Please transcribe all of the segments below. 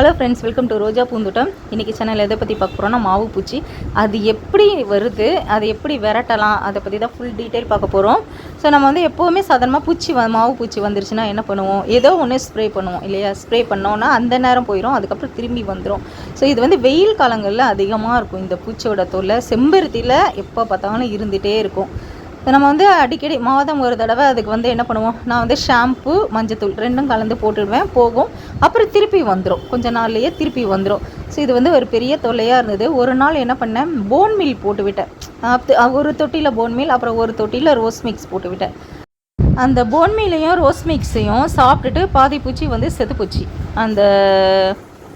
Hello friends welcome to Roja Poonthottam இன்றைக்கி channel எதை பற்றி பார்க்க போகிறோம்னா மாவு பூச்சி அது எப்படி வருது அது எப்படி விரட்டலாம் அதை பற்றி தான் ஃபுல் டீட்டெயில் பார்க்க போகிறோம் ஸோ நம்ம வந்து எப்போவுமே சாதாரணமாக பூச்சி வ மாவு பூச்சி வந்துருச்சுன்னா என்ன பண்ணுவோம்? ஏதோ ஒன்று ஸ்ப்ரே பண்ணுவோம் இல்லையா? ஸ்ப்ரே பண்ணோன்னா அந்த நேரம் போயிடும் அதுக்கப்புறம் திரும்பி வந்துடும் ஸோ இது வந்து வெயில் காலங்களில் அதிகமாக இருக்கும் இந்த பூச்சியோட தொல்லை. செம்பருத்தியில் எப்போ பார்த்தாலும் இருந்துகிட்டே இருக்கும். நம்ம வந்து அடிக்கடி மாதம் ஒரு தடவை அதுக்கு வந்து என்ன பண்ணுவோம்? நான் வந்து ஷாம்பு மஞ்சத்தூள் ரெண்டும் கலந்து போட்டுடுவேன். போகும். அப்புறம் திருப்பி வந்துடும் கொஞ்ச நாள்லேயே திருப்பி வந்துடும் ஸோ இது வந்து ஒரு பெரிய தொல்லையாக இருந்தது. ஒரு நாள் என்ன பண்ணேன்? போன் மீல் போட்டு விட்டேன். ஒரு தொட்டியில் போன் மில் அப்புறம் ஒரு தொட்டியில் ரோஸ் மிக்ஸ் போட்டு விட்டேன். அந்த போன் மீலையும் ரோஸ் மிக்ஸையும் சாப்பிட்டுட்டு பாதி பூச்சி வந்து செத்து பூச்சி. அந்த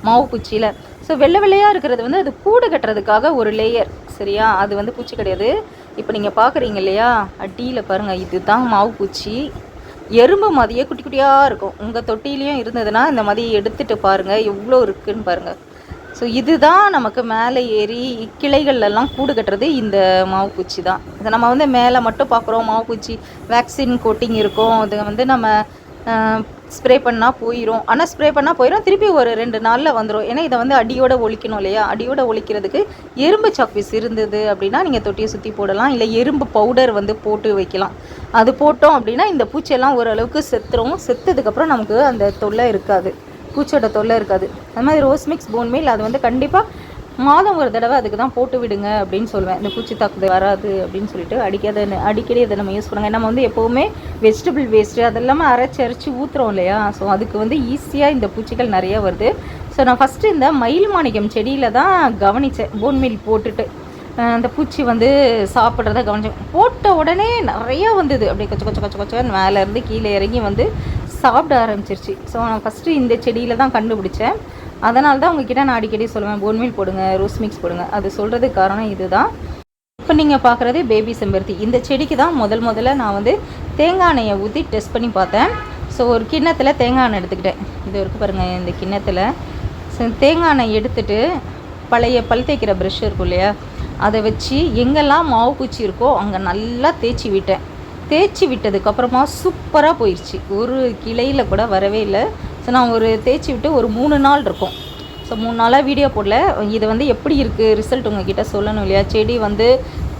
மாவு பூச்சியில். ஸோ வெள்ளை வெள்ளையாக இருக்கிறது வந்து அது கூடு கட்டுறதுக்காக ஒரு லேயர் சரியா? அது வந்து பூச்சி கிடையாது. இப்போ நீங்கள் பார்க்குறீங்க இல்லையா? அடியில் பாருங்கள் இதுதான் மாவு பூச்சி. எறும்பு மாதிரியே குட்டி குட்டியாக இருக்கும். உங்கள் தொட்டிலையும் இருந்ததுன்னா இந்த மாதிரி எடுத்துகிட்டு பாருங்கள் எவ்வளோ இருக்குதுன்னு பாருங்கள் ஸோ இதுதான் நமக்கு மேலே ஏறி கிளைகள்லாம் கூடு கட்டுறது இந்த மாவு பூச்சி தான். இதை நம்ம வந்து மேலே மட்டும் பார்க்குறோம் மாவு பூச்சி வேக்சின் கோட்டிங் இருக்கும். அது வந்து நம்ம ஸ்ப்ரே பண்ணால் போயிடும் ஆனால் ஸ்ப்ரே பண்ணால் போயிடும் திருப்பி ஒரு ரெண்டு நாளில் வந்துடும் ஏன்னா இதை வந்து அடியோட ஒழிக்கணும் இல்லையா? அடியோட ஒழிக்கிறதுக்கு எறும்பு சாக்பீஸ் இருந்தது அப்படின்னா நீங்கள் தொட்டியை சுற்றி போடலாம். இல்லை எறும்பு பவுடர் வந்து போட்டு வைக்கலாம். அது போட்டோம் அப்படின்னா இந்த பூச்சியெல்லாம் ஓரளவுக்கு செத்துரும். செத்ததுக்கப்புறம் நமக்கு அந்த தொல்லை இருக்காது. பூச்சோட தொல்லை இருக்காது. அது மாதிரி ரோஸ் மிக்ஸ் போன் மீல் அது வந்து கண்டிப்பாக மாதம் ஒரு தடவை அதுக்கு தான் போட்டு விடுங்க அப்படின்னு சொல்லுவேன் இந்த பூச்சி தாக்குதல் வராது அப்படின்னு சொல்லிட்டு அடிக்காத அடிக்கடி அதை நம்ம யூஸ் பண்ணுங்க நம்ம வந்து எப்போவுமே வெஜிடபிள் வேஸ்ட்டு அதெல்லாமே அரைச்சி அரைச்சி ஊற்றுறோம் இல்லையா? ஸோ அதுக்கு வந்து ஈஸியாக இந்த பூச்சிகள் நிறையா வருது. ஸோ நான் ஃபஸ்ட்டு இந்த மயில் மாணிக்கம் செடியில் தான் கவனித்தேன் போன்மீல் போட்டுட்டு. அந்த பூச்சி வந்து சாப்பிட்றத கவனிச்சேன். போட்ட உடனே நிறையா வந்தது. அப்படியே கொச்ச கொச்ச கொச்ச கொச்சன்னு மேலேருந்து கீழே இறங்கி வந்து சாப்பிட ஆரம்பிச்சிருச்சு. ஸோ நான் ஃபஸ்ட்டு இந்த செடியில் தான் கண்டுபிடிச்சேன். அதனால தான் உங்ககிட்ட நான் அடிக்கடி சொல்லுவேன் போன்மீல் போடுங்க ரோஸ் மிக்ஸ் போடுங்க. அது சொல்கிறதுக்கு காரணம் இதுதான். இப்போ நீங்கள் பார்க்குறது பேபி செம்பருத்தி. இந்த செடிக்கு தான் முதல் முதல்ல நான் வந்து தேங்காய் எண்ணெயை ஊற்றி டெஸ்ட் பண்ணி பார்த்தேன். ஸோ ஒரு கிண்ணத்தில் தேங்காய் எண்ணெய் எடுத்துக்கிட்டேன். இது வரைக்கும் பாருங்கள் இந்த கிண்ணத்தில். ஸோ தேங்காய் எண்ணெய் எடுத்துட்டு பழைய பல் தேய்க்கிற ப்ரஷ் இருக்கும் இல்லையா? அதை வச்சு எங்கெல்லாம் மாவு பூச்சி இருக்கோ அங்கே நல்லா தேய்ச்சி விட்டேன். தேய்ச்சி விட்டதுக்கப்புறமா சூப்பராக போயிடுச்சு ஒரு கிளையில் கூட வரவே இல்லை. ஸோ நான் ஒரு தேய்ச்சி விட்டு ஒரு மூணு நாள் இருக்கும். ஸோ மூணு நாளாக வீடியோ போடல. இது வந்து எப்படி இருக்குது ரிசல்ட் உங்ககிட்ட சொல்லணும் இல்லையா? செடி வந்து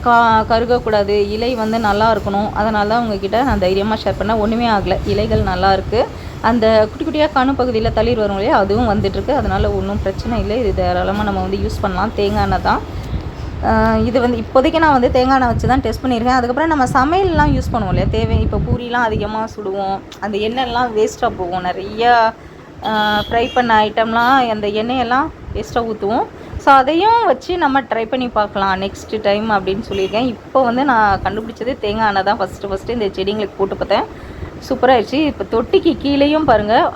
கா கருகக்கூடாது. இலை வந்து நல்லா இருக்கணும். அதனால தான் உங்ககிட்ட நான் தைரியமாக ஷேர் பண்ணேன். ஒன்றுமே ஆகலை. இலைகள் நல்லா இருக்குது அந்த குட்டி குட்டியாக கணு பகுதியில் தளிர் வரும் இல்லையா? அதுவும் வந்துட்டுருக்கு அதனால் ஒன்றும் பிரச்சனை இல்லை. இது தாராளமாக நம்ம வந்து யூஸ் பண்ணலாம். தேங்காய் எண்ணெய் தான். இது வந்து இப்போதைக்கு நான் வந்து தேங்காய் எண்ணெய் வச்சு தான் டெஸ்ட் பண்ணியிருக்கேன். அதுக்கப்புறம் நம்ம சமையல்லாம் யூஸ் பண்ணுவோம் இல்லையா? தேவை இப்போ பூரிலாம் அதிகமாக சுடுவோம். அந்த எண்ணெய்லாம் வேஸ்ட்டாக போகும். நிறையா ஃப்ரை பண்ண ஐட்டம்லாம் அந்த எண்ணெயெல்லாம் வேஸ்ட்டாக ஊற்றுவோம் ஸோ அதையும் வச்சு நம்ம ட்ரை பண்ணி பார்க்கலாம். நெக்ஸ்ட் டைம் அப்படின்னு சொல்லியிருக்கேன். இப்போ வந்து நான் கண்டுபிடிச்சது தேங்காய் எண்ணெய் தான். ஃபஸ்ட்டு ஃபஸ்ட்டு இந்த செடிங்களுக்கு போட்டு பார்த்தேன். சூப்பராகிடுச்சு இப்போ தொட்டிக்கு கீழேயும் பாருங்கள்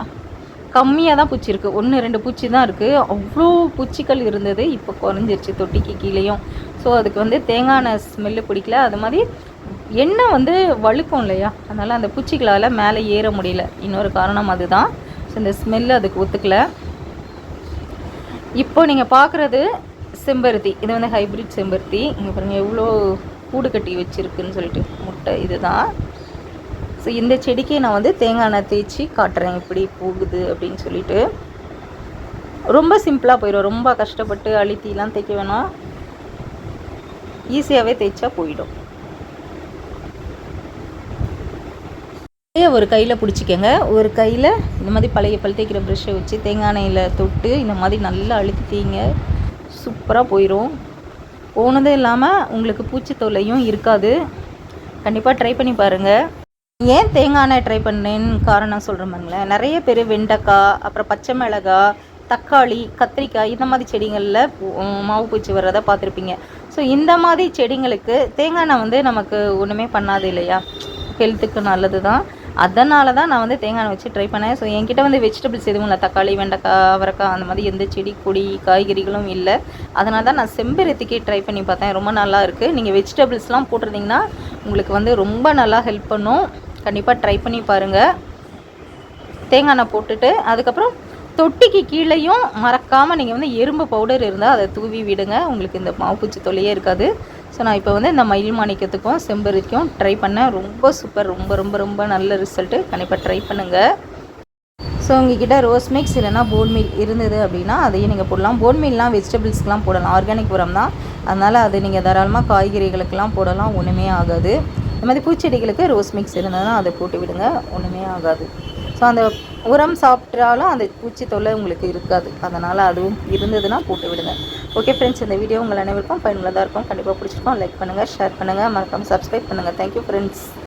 கம்மியாக தான் பூச்சி இருக்குது ஒன்று ரெண்டு பூச்சி தான் இருக்குது அவ்வளோ பூச்சிகள் இருந்தது. இப்போ குறைஞ்சிருச்சு தொட்டிக்கு கீழேயும். ஸோ அதுக்கு வந்து தேங்காய் ஸ்மெல்லு பிடிக்கல. அது மாதிரி எண்ணெய் வந்து வழுக்கும் இல்லையா? அதனால் அந்த பூச்சிகளால் மேலே ஏற முடியல. இன்னொரு காரணம் அதுதான். ஸோ இந்த ஸ்மெல்லு அதுக்கு ஒத்துக்கல. இப்போ நீங்கள் பார்க்குறது செம்பருத்தி. இது வந்து ஹைப்ரிட் செம்பருத்தி. இங்கே பாருங்கள் எவ்வளோ கூடு கட்டி வச்சுருக்குன்னு சொல்லிட்டு முட்டை இதுதான். ஸோ இந்த செடிக்கு நான் வந்து தேங்காய் எண்ணெய் தேய்ச்சி காட்டுறேன். இப்படி போகுது அப்படின்னு சொல்லிட்டு. ரொம்ப சிம்பிளாக போயிடும். ரொம்ப கஷ்டப்பட்டு அழுத்திலாம் தேய்க்க வேணாம். ஈஸியாகவே தேய்ச்சா போயிடும். ஒரு கையில் பிடிச்சிக்கங்க. ஒரு கையில் இந்த மாதிரி பழைய பல் தேய்க்கிற ப்ரெஷ்ஷை வச்சு தேங்காய் எண்ணெயில் தொட்டு இந்த மாதிரி நல்லா அழுத்தி சூப்பராக போயிடும் போனதும் இல்லாமல் உங்களுக்கு பூச்சி தொல்லையும் இருக்காது. கண்டிப்பாக ட்ரை பண்ணி பாருங்கள் ஏன் தேங்காய் எண்ணெய் ட்ரை பண்ணேன்னு காரணம் சொல்கிறேன் பாருங்களேன். நிறைய பேர் வெண்டைக்காய் அப்புறம் பச்சை மிளகாய் தக்காளி கத்திரிக்காய் இந்த மாதிரி செடிகளில் மாவு பூச்சி வர்றதை பார்த்துருப்பீங்க. ஸோ இந்த மாதிரி செடிங்களுக்கு தேங்காய் எண்ணெய் வந்து நமக்கு ஒன்றுமே பண்ணாது இல்லையா? ஹெல்த்துக்கு நல்லது தான். அதனால தான் நான் வந்து தேங்காய் வச்சு ட்ரை பண்ணேன். ஸோ என்கிட்ட வந்து வெஜிடபிள்ஸ் எதுவும் இல்லை. தக்காளி வெண்டைக்காய் அவரைக்காய் அந்த மாதிரி எந்த செடி கொடி காய்கறிகளும் இல்லை. அதனால தான் நான் செம்பருத்திக்கு ட்ரை பண்ணி பார்த்தேன். ரொம்ப நல்லா இருக்குது நீங்கள் வெஜிடபிள்ஸ்லாம் போட்டிருந்தீங்கன்னா உங்களுக்கு வந்து ரொம்ப நல்லா ஹெல்ப் பண்ணும். கண்டிப்பாக ட்ரை பண்ணி பாருங்கள் தேங்காய் எண்ணெய் போட்டுட்டு அதுக்கப்புறம் தொட்டிக்கு கீழேயும் மறக்காமல் நீங்கள் வந்து எறும்பு பவுடர் இருந்தால் அதை தூவி விடுங்க. உங்களுக்கு இந்த மாவுப்பூச்சி தொல்லையே இருக்காது. ஸோ நான் இப்போ வந்து இந்த மயில் மாணிக்கத்துக்கும் செம்பருத்திக்கும் ட்ரை பண்ணேன். ரொம்ப சூப்பர் ரொம்ப ரொம்ப ரொம்ப நல்ல ரிசல்ட்டு கண்டிப்பாக ட்ரை பண்ணுங்கள் ஸோ உங்ககிட்ட ரோஸ் மிக்ஸ் இல்லைனா போன் மீல் இருந்தது அப்படின்னா அதையும் நீங்கள் போடலாம். போன் மீல்லாம் வெஜிடபிள்ஸ்க்கெலாம் போடலாம். ஆர்கானிக் உரம் தான். அதனால் அது நீங்கள் தாராளமாக காய்கறிகளுக்கெல்லாம் போடலாம். ஒன்றுமே ஆகாது. இந்த மாதிரி பூச்செடிகளுக்கு ரோஸ் மிக்ஸ் இருந்ததுன்னா அதை போட்டு விடுங்க ஒன்றுமே ஆகாது. ஸோ அந்த உரம் சாப்பிட்டாலும் அந்த பூச்சி தொல்லை உங்களுக்கு இருக்காது. அதனால் அதுவும் இருந்ததுன்னா போட்டு விடுங்க. ஓகே ஃப்ரெண்ட்ஸ் இந்த வீடியோ உங்கள் அனைவருக்கும் பயனுள்ளதாக இருக்கும். கண்டிப்பாக பிடிச்சிருக்கோம். லைக் பண்ணுங்கள் ஷேர் பண்ணுங்கள் மறக்காமல் சப்ஸ்கிரைப் பண்ணுங்கள் தேங்க்யூ ஃப்ரெண்ட்ஸ்